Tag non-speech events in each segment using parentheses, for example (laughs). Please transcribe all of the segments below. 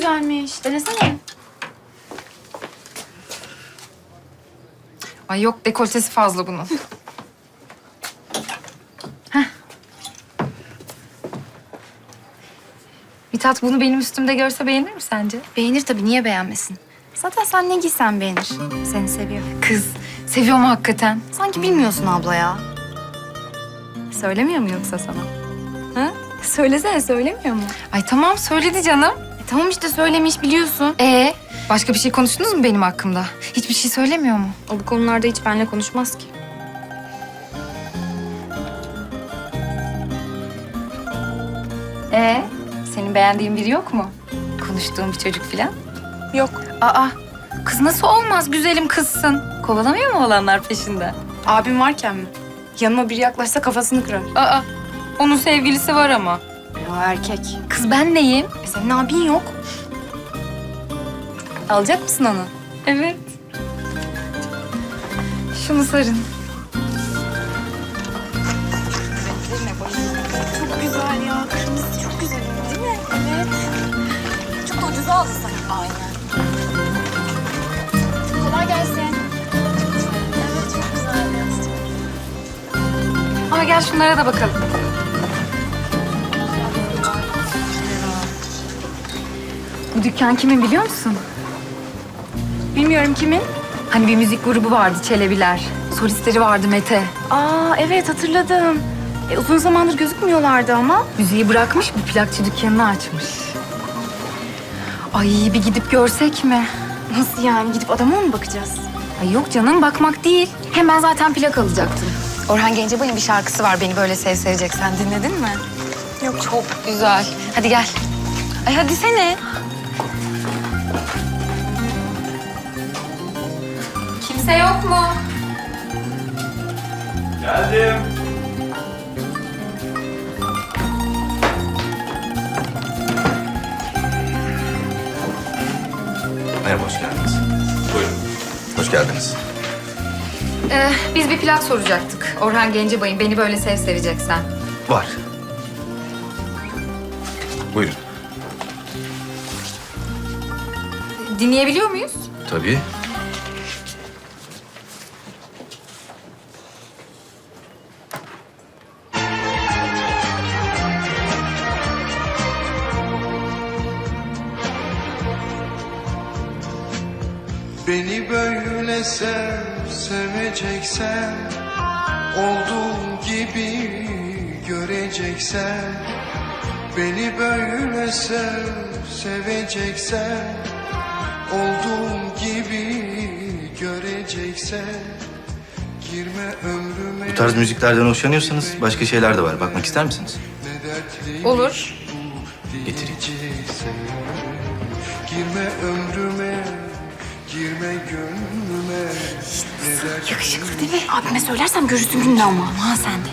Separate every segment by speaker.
Speaker 1: Güzelmiş. Denesene.
Speaker 2: Ay yok dekoltesi fazla bunun. (laughs) Heh. Mithat bunu benim üstümde görse beğenir mi sence?
Speaker 1: Beğenir tabii. Niye beğenmesin? Zaten sen ne giysen beğenir. Seni seviyor.
Speaker 2: Kız, seviyor mu hakikaten?
Speaker 1: Sanki bilmiyorsun abla ya. Söylemiyor mu yoksa sana? Ha? Söylesene söylemiyor mu?
Speaker 2: Ay tamam söyledi canım.
Speaker 1: Tamam işte söylemiş biliyorsun.
Speaker 2: Ee, başka bir şey konuştunuz mu benim hakkımda? Hiçbir şey söylemiyor mu?
Speaker 1: O bu konularda hiç benimle konuşmaz ki.
Speaker 2: Ee, senin beğendiğin biri yok mu? Konuştuğun bir çocuk falan?
Speaker 1: Yok.
Speaker 2: Aa, kız nasıl olmaz güzelim kızsın. Kovalamıyor mu olanlar peşinde?
Speaker 1: Abim varken mi? Yanıma biri yaklaşsa kafasını kırar.
Speaker 2: Aa, onun sevgilisi var ama.
Speaker 1: O erkek.
Speaker 2: Kız ben neyim?
Speaker 1: E senin abin yok. Alacak mısın onu?
Speaker 2: Evet. Şunu sarın.
Speaker 1: Çok güzel ya. Kırmızı çok güzel değil mi? Evet. Çok da ucuza aldı sanki. Aynen. Kolay gelsin. Evet çok güzel.
Speaker 2: Aa gel şunlara da bakalım. Bu dükkan kimin biliyor musun?
Speaker 1: Bilmiyorum kimin?
Speaker 2: Hani bir müzik grubu vardı Çelebiler. Solistleri vardı Mete.
Speaker 1: Aa evet hatırladım. E, uzun zamandır gözükmüyorlardı ama.
Speaker 2: Müziği bırakmış bir plakçı dükkanını açmış. Ay bir gidip görsek mi?
Speaker 1: Nasıl yani? Gidip adama mı bakacağız?
Speaker 2: Ay yok canım bakmak değil.
Speaker 1: Hem ben zaten plak alacaktım.
Speaker 2: Orhan Gencebay'ın bir şarkısı var beni böyle sev seveceksen dinledin mi? Yok çok güzel. Hadi gel. Ay hadi sene. Kimse yok mu?
Speaker 3: Geldim. Merhaba, hoş geldiniz. Buyurun. Hoş geldiniz.
Speaker 2: Ee, biz bir plak soracaktık. Orhan Gencebay'ın beni böyle sev seveceksen.
Speaker 3: Var. Buyurun.
Speaker 2: Dinleyebiliyor muyuz?
Speaker 3: Tabii.
Speaker 4: Seveceksen Olduğum gibi göreceksen Beni böyle sev, seveceksen Olduğum gibi göreceksen Girme ömrüme
Speaker 3: Bu tarz müziklerden hoşlanıyorsanız başka şeyler de var. Bakmak ister misiniz?
Speaker 2: Olur.
Speaker 3: Getireyim.
Speaker 4: Girme ömrüme, girme gönlüme
Speaker 1: Yakışıklı değil mi? Abime söylersem görürsün gününü ama. Ha sen de.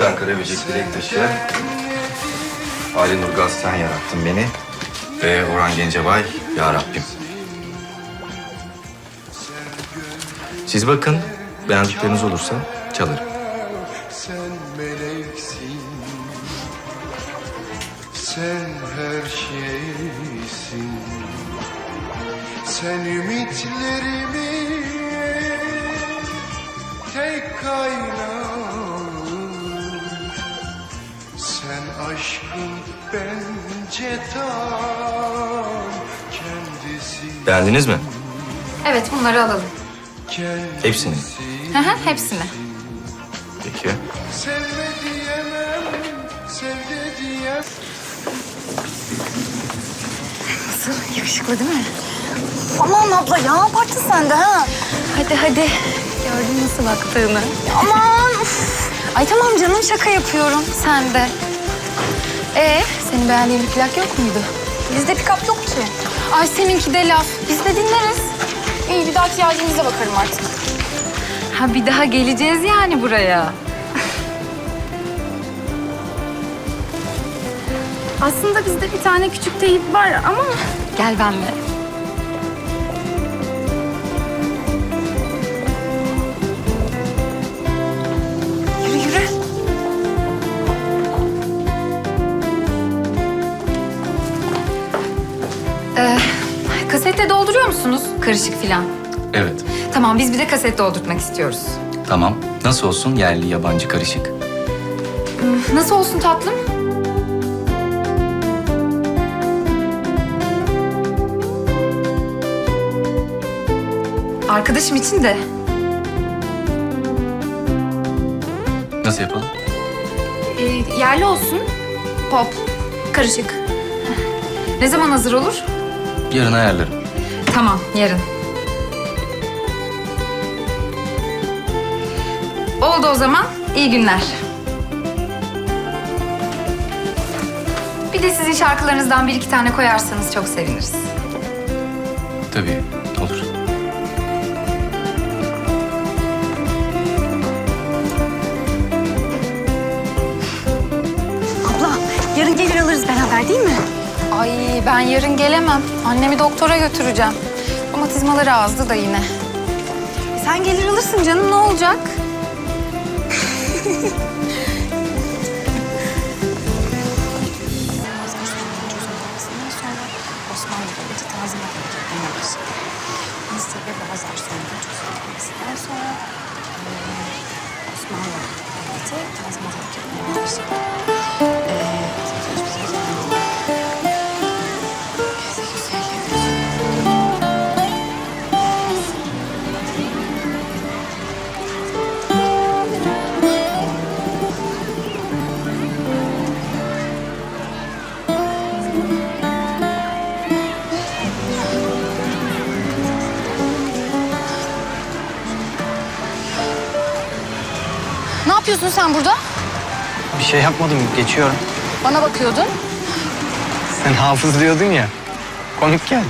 Speaker 3: Bir Ankara Böcek Dilektaşı. Ali Nurgaz sen yarattın beni. Ve Orhan Gencebay Ya Rabbim. Siz bakın. Beğendikleriniz olursa çalarım.
Speaker 4: Sen ümitlerimi Tek kaynağım Sen aşkın bence tam Kendisi
Speaker 2: Evet
Speaker 3: Beğendiniz mi?
Speaker 2: bunları alalım.
Speaker 4: Kendisi
Speaker 3: Hepsini.
Speaker 2: Hı hı hepsini.
Speaker 3: Peki.
Speaker 4: Sevme diyemem Sevde diyemem
Speaker 1: Nasıl? Yakışıklı değil mi? Aman abla ya abarttın sen de ha.
Speaker 2: Hadi hadi. Gördün nasıl baktığını.
Speaker 1: Aman. (laughs)
Speaker 2: Ay tamam canım şaka yapıyorum. Sen de. Ee, senin beğendiğin bir plak yok muydu?
Speaker 1: Bizde pick-up yok ki.
Speaker 2: Ay seninki de laf. Biz de dinleriz.
Speaker 1: İyi bir dahaki halinize bakarım artık.
Speaker 2: Ha bir daha geleceğiz yani buraya.
Speaker 1: Aslında bizde bir tane küçük teyip var ama...
Speaker 2: Gel benimle. Karışık filan.
Speaker 3: Evet.
Speaker 2: Tamam biz bir de kaset doldurtmak istiyoruz.
Speaker 3: Tamam. Nasıl olsun? Yerli, yabancı, karışık.
Speaker 2: Nasıl olsun tatlım? Arkadaşım için de.
Speaker 3: Nasıl yapalım?
Speaker 2: Ee, yerli olsun. Pop. Karışık. Ne zaman hazır olur?
Speaker 3: Yarın ayarlarım.
Speaker 2: Tamam, yarın. Oldu o zaman. İyi günler. Bir de sizin şarkılarınızdan bir iki tane koyarsanız çok seviniriz.
Speaker 3: Tabii. Olur.
Speaker 1: Abla yarın gelir alırız beraber değil mi?
Speaker 2: Ay ben yarın gelemem. Annemi doktora götüreceğim. Romatizmaları azdı da yine. Sen gelir alırsın canım ne olacak?
Speaker 1: Osmanlı Devleti.
Speaker 2: Yapıyorsun sen burada?
Speaker 5: Bir şey yapmadım, geçiyorum.
Speaker 2: Bana bakıyordun.
Speaker 5: Sen hafız diyordun ya. Konuk geldi.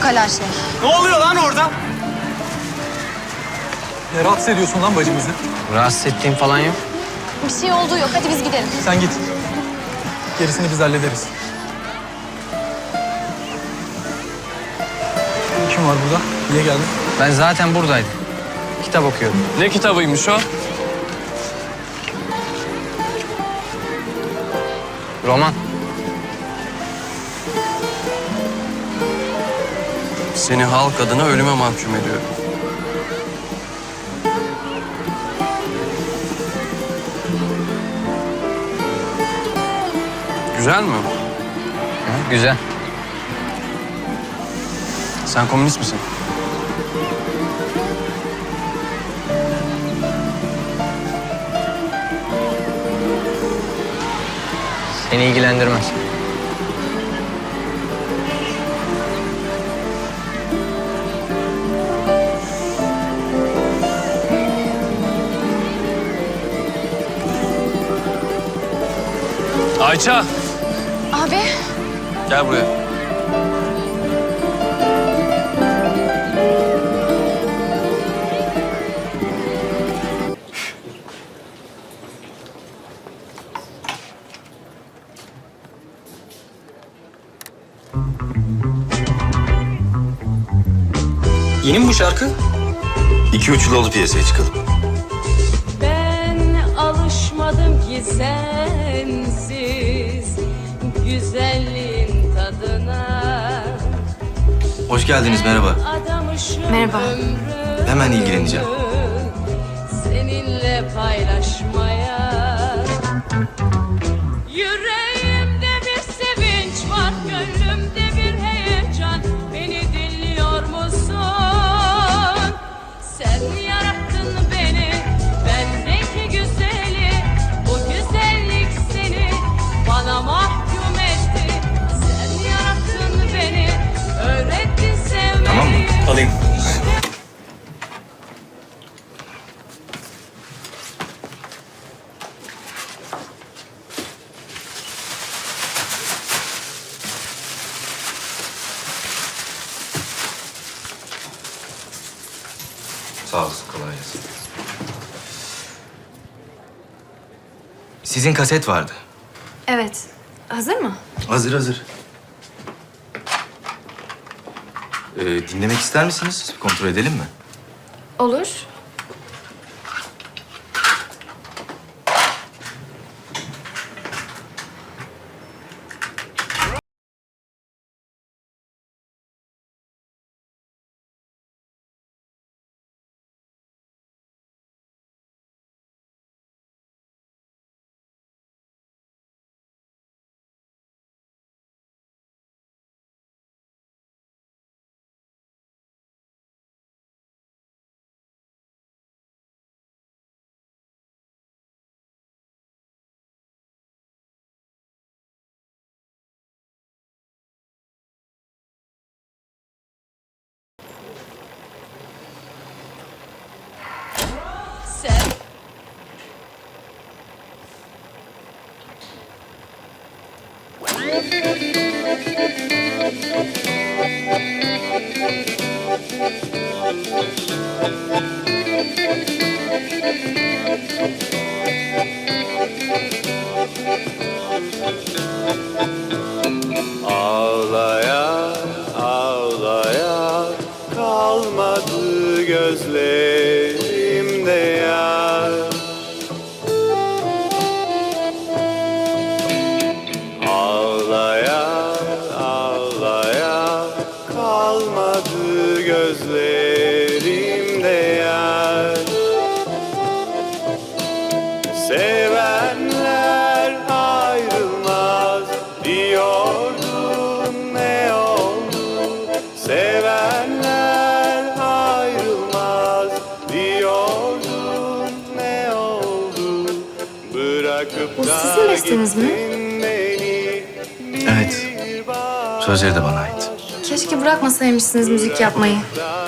Speaker 2: Kala şey.
Speaker 5: Ne oluyor lan orada?
Speaker 6: Ne rahatsız ediyorsun lan bacımızı?
Speaker 5: Rahatsız ettiğim falan yok.
Speaker 2: Bir şey olduğu yok. Hadi biz gidelim.
Speaker 6: Sen git. Gerisini biz hallederiz. Kim var burada? Niye geldin?
Speaker 5: Ben zaten buradaydım. Kitap okuyordum.
Speaker 7: Ne kitabıymış o?
Speaker 5: Roman.
Speaker 7: Seni halk adına ölüme mahkum ediyorum. Güzel mi?
Speaker 5: Hı, güzel.
Speaker 7: Sen komünist misin?
Speaker 5: Seni ilgilendirmez.
Speaker 7: Ayça!
Speaker 2: Abi.
Speaker 7: Gel buraya.
Speaker 5: Yeni mi bu şarkı?
Speaker 3: İki üç yıl oldu piyasaya çıkalım.
Speaker 8: Ben alışmadım ki sensiz güzelliğin tadına.
Speaker 3: Hoş geldiniz, merhaba.
Speaker 2: Merhaba.
Speaker 3: Hemen ilgileneceğim.
Speaker 8: Seninle paylaşmaya.
Speaker 3: Sizin kaset vardı.
Speaker 2: Evet. Hazır mı?
Speaker 3: Hazır hazır. Ee, dinlemek ister misiniz? Kontrol edelim mi?
Speaker 2: Olur.
Speaker 4: Thank you.
Speaker 1: Bu sizin besteniz mi?
Speaker 3: Evet. Sözleri de bana ait.
Speaker 1: Keşke bırakmasaymışsınız müzik yapmayı.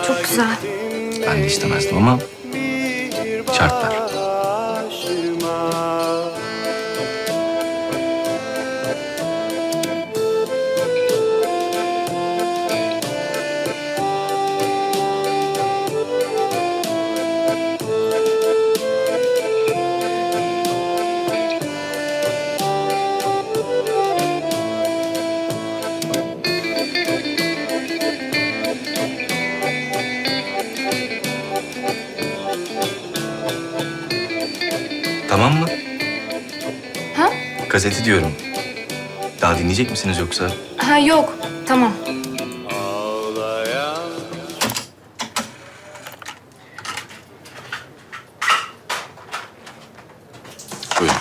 Speaker 1: Çok güzel.
Speaker 3: Ben de istemezdim ama şartlar.
Speaker 1: Ha?
Speaker 3: Gazeti diyorum. Daha dinleyecek misiniz yoksa?
Speaker 1: Ha yok. Tamam.
Speaker 3: Buyurun.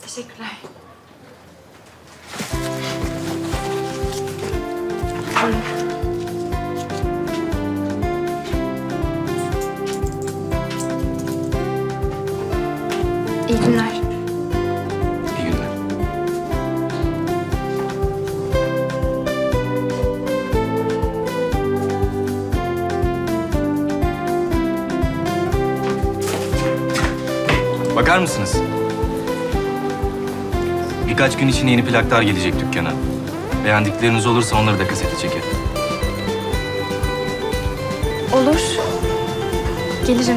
Speaker 1: Teşekkürler.
Speaker 3: Bakar mısınız? Birkaç gün için yeni plaklar gelecek dükkana. Beğendikleriniz olursa onları da kasete çekerim.
Speaker 1: Olur. Gelirim.